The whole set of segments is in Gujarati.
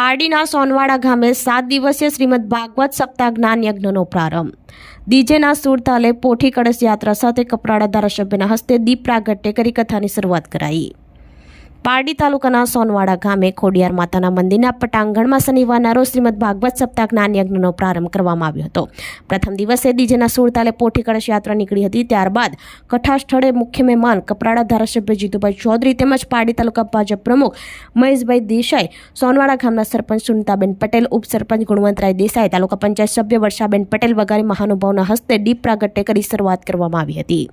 પારડીના સોનવાડા ગામે સાત દિવસીય શ્રીમદ ભાગવત સપ્તાહ જ્ઞાન યજ્ઞનો પ્રારંભ. ડીજેના સુરતાલે પોઠી કળશ યાત્રા સાથે કપરાડા ધારાસભ્યના હસ્તે દીપ પ્રાગટ્ય કરી કથાની શરૂઆત કરાઈ. પારડી તાલુકાના સોનવાડા ગામે ખોડિયાર માતાના મંદિરના પટાંગણમાં શનિવારના રોજ શ્રીમદ ભાગવત સપ્તાહ જ્ઞાન યજ્ઞનો પ્રારંભ કરવામાં આવ્યો હતો. પ્રથમ દિવસે ડીજેના સુરતાલે પોઠી કળશ યાત્રા નીકળી હતી, ત્યારબાદ કથા સ્થળે મુખ્ય મહેમાન કપરાડા ધારાસભ્ય જીતુભાઈ ચૌધરી તેમજ પારડી તાલુકા ભાજપ પ્રમુખ મહેશભાઈ દેસાઈ, સોનવાડા ગામના સરપંચ સુનિતાબેન પટેલ, ઉપસરપંચ ગુણવંતરાય દેસાઈ, તાલુકા પંચાયત સભ્ય વર્ષાબેન પટેલ વગેરે મહાનુભાવના હસ્તે દીપ પ્રાગટ્ય કરી શરૂઆત કરવામાં આવી હતી.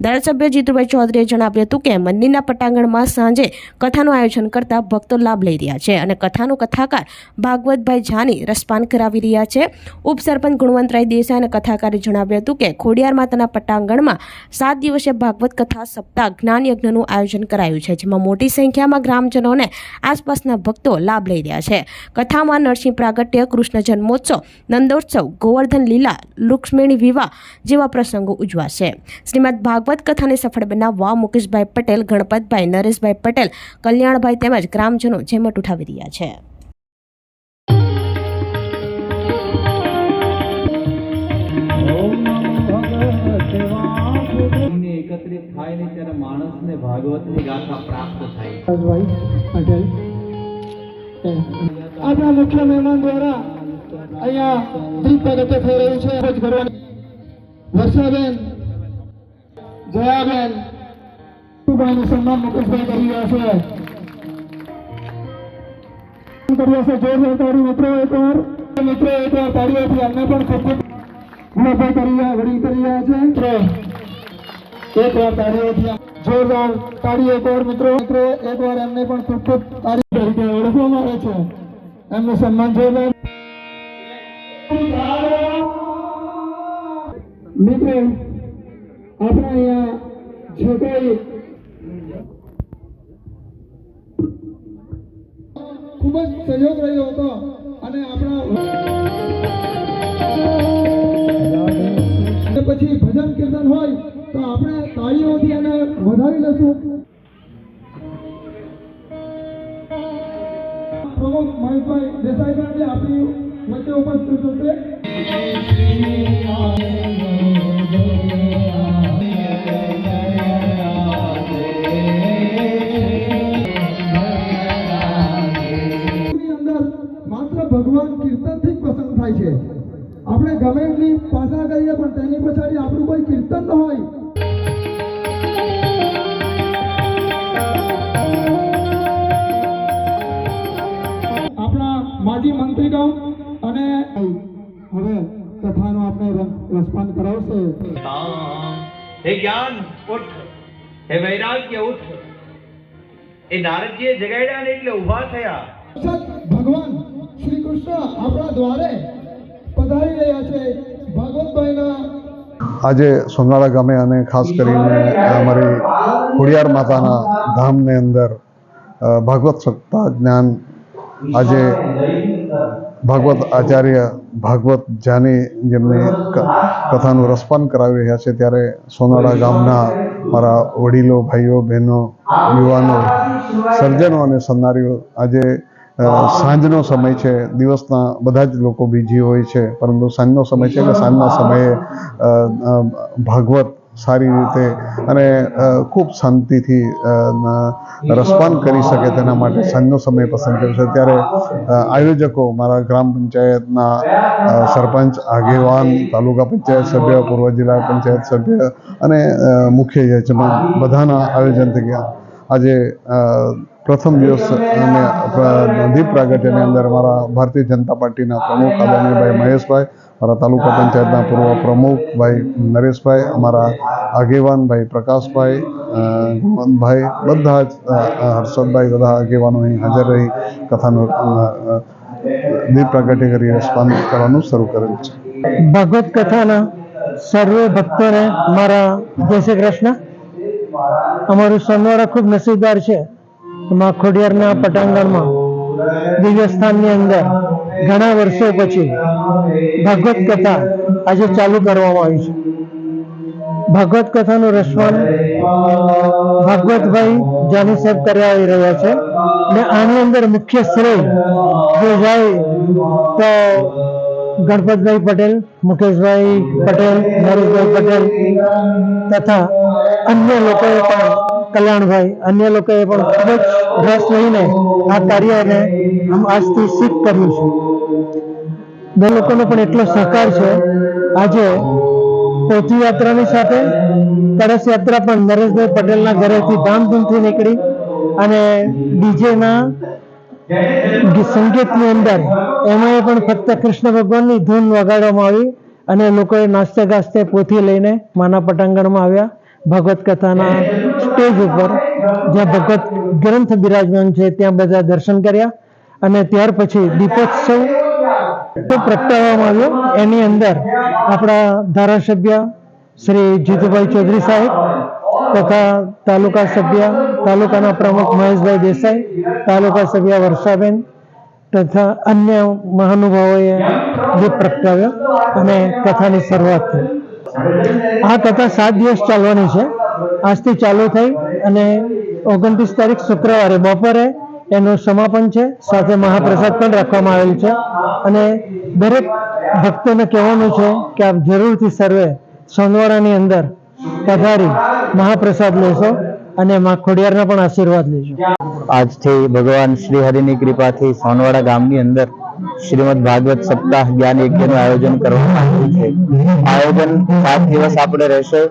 ધારાસભ્ય જીતુભાઈ ચૌધરીએ જણાવ્યું હતું કે મંદિરના પટાંગણમાં સાંજે કથાનું આયોજન કરતા ભક્તો લાભ લઈ રહ્યા છે અને કથાનું કથાકાર ભાગવતભાઈ જાની રસપાન કરાવી રહ્યા છે. ઉપસરપંચ ગુણવંતરાય દેસાઈ અને કથાકારે જણાવ્યું હતું કે ખોડિયાર માતાના પટાંગણમાં સાત દિવસીય ભાગવત કથા સપ્તાહ જ્ઞાન યજ્ઞનું આયોજન કરાયું છે, જેમાં મોટી સંખ્યામાં ગ્રામજનોને આસપાસના ભક્તો લાભ લઈ રહ્યા છે. કથામાં નરસિંહ પ્રાગટ્ય, કૃષ્ણ જન્મોત્સવ, નંદોત્સવ, ગોવર્ધન લીલા, લુક્ષ્મણી વિવાહ જેવા પ્રસંગો ઉજવાશે. શ્રીમદ ભાગવત કથાને સફળ બનાવવા મુકેશભાઈ પટેલ ગણપતભાઈ નરેશભાઈ પટેલ કલ્યાણભાઈ તેમજ ગ્રામજનો જેમટ ઉઠાવી રહ્યા છે. એકત્રિત થાય ને ત્યારે માણસને ભાગવતની ગાથા પ્રાપ્ત થાય. પટેલ આપણા મુખ્ય મહેમાન દ્વારા અહીંયા દીપ પ્રગટ્ય થઈ રહ્યું છે. ખૂબ વર્ષાબેન જયાબેનનું સન્માન મુકેશભાઈ કરી રહ્યા મિત્રો એકવાર, મિત્રો એમને પણ ખૂબ તરીકે ઓળખવામાં આવે છે. એમનું સન્માન જોરદાર મિત્રો આપણે અહીંયા જે કોઈ ખૂબ જ સહયોગ રહ્યો હતો અને આપણા પછી ભજન કીર્તન હોય તો આપણે તાળીઓથી એને વધારી લઈશું. પ્રમુખ મહેશભાઈ દેસાઈભાઈ આપણી વચ્ચે ઉપસ્થિત માત્ર ભગવાન કીર્તનથી જ પસંદ થાય છે. આપણે ગમે એટલી પાછા કરીએ પણ તેની પછાડી આપણું કોઈ કીર્તન ન હોય. આપણા માજી મંત્રીગણ અને હવે કથાનો આપણે રસપાન કરાવશે. હે જ્ઞાન ઉઠ. હે વૈરાગ્ય ઉઠ. એ નારદજીએ જગાડ્યા ને એટલે ઊભા થયા. ભગવાન શ્રી કૃષ્ણ આપણા દ્વારે પધારી રહ્યા છે ભગવતભાઈના. આજે સોનાળા ગામે અને ખાસ કરીને અમારી ખોડિયાર માતાના ધામની અંદર ભાગવત સત્તા જ્ઞાન આજે ભાગવત આચાર્ય ભાગવત જાની જેમની કથાનું રસપાન કરાવી રહ્યા છે, ત્યારે સોનાળા ગામના મારા વડીલો, ભાઈઓ, બહેનો, યુવાનો, સર્જનો અને સન્નારીઓ આજે સાંજનો સમય છે. દિવસના બધા જ લોકો બીજી હોય છે. પરંતુ સાંજનો સમય છે એટલે સાંજના સમયે ભાગવત સારી રીતે અને ખૂબ શાંતિથી રસપાન કરી શકે તેના માટે સાંજનો સમય પસંદ કર્યો છે. ત્યારે આયોજકો મારા ગ્રામ પંચાયતના સરપંચ, આગેવાન, તાલુકા પંચાયત સભ્ય, પૂર્વ જિલ્લા પંચાયત સભ્ય અને મુખ્ય યજમાન બધાના આયોજન થઈ ગયા. આજે પ્રથમ દિવસ અને દીપ પ્રાગટ્યની અંદર મારા ભારતીય જનતા પાર્ટીના પ્રમુખ આદરણીયભાઈ મહેશભાઈ મારા તાલુકા પંચાયતના પૂર્વ પ્રમુખ ભાઈ નરેશભાઈ, અમારા આગેવાન ભાઈ પ્રકાશભાઈ ગુણવંતભાઈ બધા જ હર્ષદભાઈ બધા આગેવાનો અહીં હાજર રહી કથાનું દીપ પ્રગટી કરી રસપાન કરવાનું શરૂ કરેલ છે. ભગવત કથાના સર્વે ભક્તોને મારા જય શ્રી કૃષ્ણ. અમારું સોનવાડા ખૂબ નસીબદાર છે. માં ખોડિયારના પટાંગણમાં દિવ્ય સ્થાનની અંદર ઘણા વર્ષો પછી ભાગવત કથા આજે ચાલુ કરવામાં આવી છે. ભાગવત કથાનું રસવાન ભાગવતભાઈ જાની સાહેબ આવી રહ્યા છે ને આની અંદર મુખ્ય શ્રેય જો જાય તો ગણપતભાઈ પટેલ, મુકેશભાઈ પટેલ, નરેશભાઈ પટેલ તથા અન્ય લોકોએ પણ કલ્યાણભાઈ, અન્ય લોકોએ પણ ખૂબ જ રસ લઈને આ કાર્યને આજથી સિદ્ધ કર્યું છે. બે લોકોનો પણ એટલો સહકાર છે. આજે પોથી યાત્રાની સાથે કળશ યાત્રા પણ નરેશભાઈ પટેલના ઘરેથી ધામધૂમથી નીકળી અને ડીજેના સંગીતની અંદર એમાં પણ ફક્ત કૃષ્ણ ભગવાનની ધૂન વગાડવામાં આવી અને લોકોએ નાસ્તે ગાસ્તે પોથી લઈને માના પટાંગણમાં આવ્યા. ભગવત કથાના સ્ટેજ ઉપર, જ્યાં ભગવત ગ્રંથ બિરાજમાન છે, ત્યાં બધા દર્શન કર્યા અને ત્યાર પછી દીપોત્સવ તો પ્રગટાવવામાં આવ્યો. એની અંદર આપણા ધારાસભ્ય શ્રી જીતુભાઈ ચૌધરી સાહેબ તથા તાલુકા સભ્ય, તાલુકાના પ્રમુખ મહેશભાઈ દેસાઈ, તાલુકા સભ્ય વર્ષાબેન તથા અન્ય મહાનુભાવોએ દીપ પ્રગટાવ્યો અને કથાની શરૂઆત થઈ. આ કથા સાત દિવસ ચાલવાની છે. આજથી ચાલુ થઈ અને ઓગણત્રીસ તારીખ શુક્રવારે બપોરે એનું સમાપન છે. સાથે મહાપ્રસાદ પણ રાખવામાં આવેલ છે. અને દરેક ભક્તોને કહેવાનું છે કે આપ જરૂરથી સર્વે સોનવાડાની અંદર પધારી મહાપ્રસાદ લેશો અને માં ખોડિયારના પણ આશીર્વાદ લેજો. આજથી ભગવાન શ્રી હરિની કૃપાથી સોનવાડા ગામની અંદર શ્રીમદ ભાગવત સપ્તાહ જ્ઞાન યજ્ઞનું આયોજન કરવામાં આવ્યું છે. આયોજન સાત દિવસ આપણે રહેશે.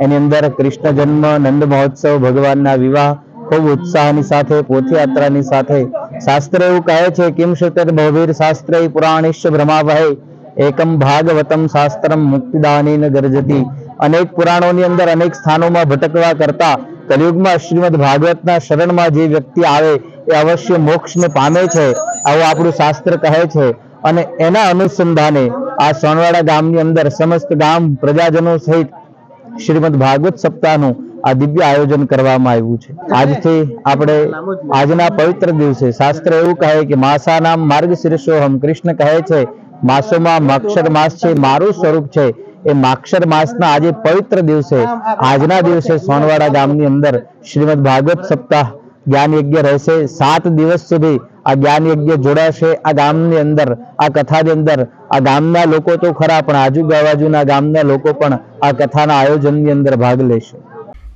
એની અંદર કૃષ્ણ જન્મ, નંદ મહોત્સવ, ભગવાનના વિવાહ, ખૂબ ઉત્સાહની સાથે, પોથયાત્રાની સાથે. શાસ્ત્ર એવું કહે છે, કિમ શ્રુતર બહુવીર શાસ્ત્ર પુરાણિશ ભ્રમાવહે એકમ ભાગવતમ શાસ્ત્રમ મુક્તિદાની ગરજતી. અનેક પુરાણોની અંદર અનેક સ્થાનોમાં ભટકવા કરતા કલયુગમાં શ્રીમદ ભાગવતના શરણમાં જે વ્યક્તિ આવે એ અવશ્ય મોક્ષને પામે છે, આવું આપણું શાસ્ત્ર કહે છે. અને એના અનુસંધાને આ સોનવાડા ગામની અંદર સમસ્ત ગામ પ્રજાજનો સહિત શ્રીમદ ભાગવત સપ્તાહનું આ દિવ્ય આયોજન કરવામાં આવ્યું છે. આજથી આપણે આજના પવિત્ર દિવસે શાસ્ત્ર એવું કહે કે માસાનામ માર્ગ શીર્ષોહમ કૃષ્ણ કહે છે, માસોમાં મક્ષર માસ છે, મારું સ્વરૂપ છે. એ માક્ષર માસના આજે પવિત્ર દિવસે, આજના દિવસે સોનવાડા ગામની અંદર શ્રીમદ ભાગવત સપ્તાહ જ્ઞાન યજ્ઞ રહેશે. સાત દિવસ સુધી આ જ્ઞાન યજ્ઞ જોડાશે. આ ગામની અંદર, આ કથાની અંદર, આ ગામના લોકો તો ખરા, પણ આજુબાજુના ગામના લોકો પણ આ કથાના આયોજનની અંદર ભાગ લેશે.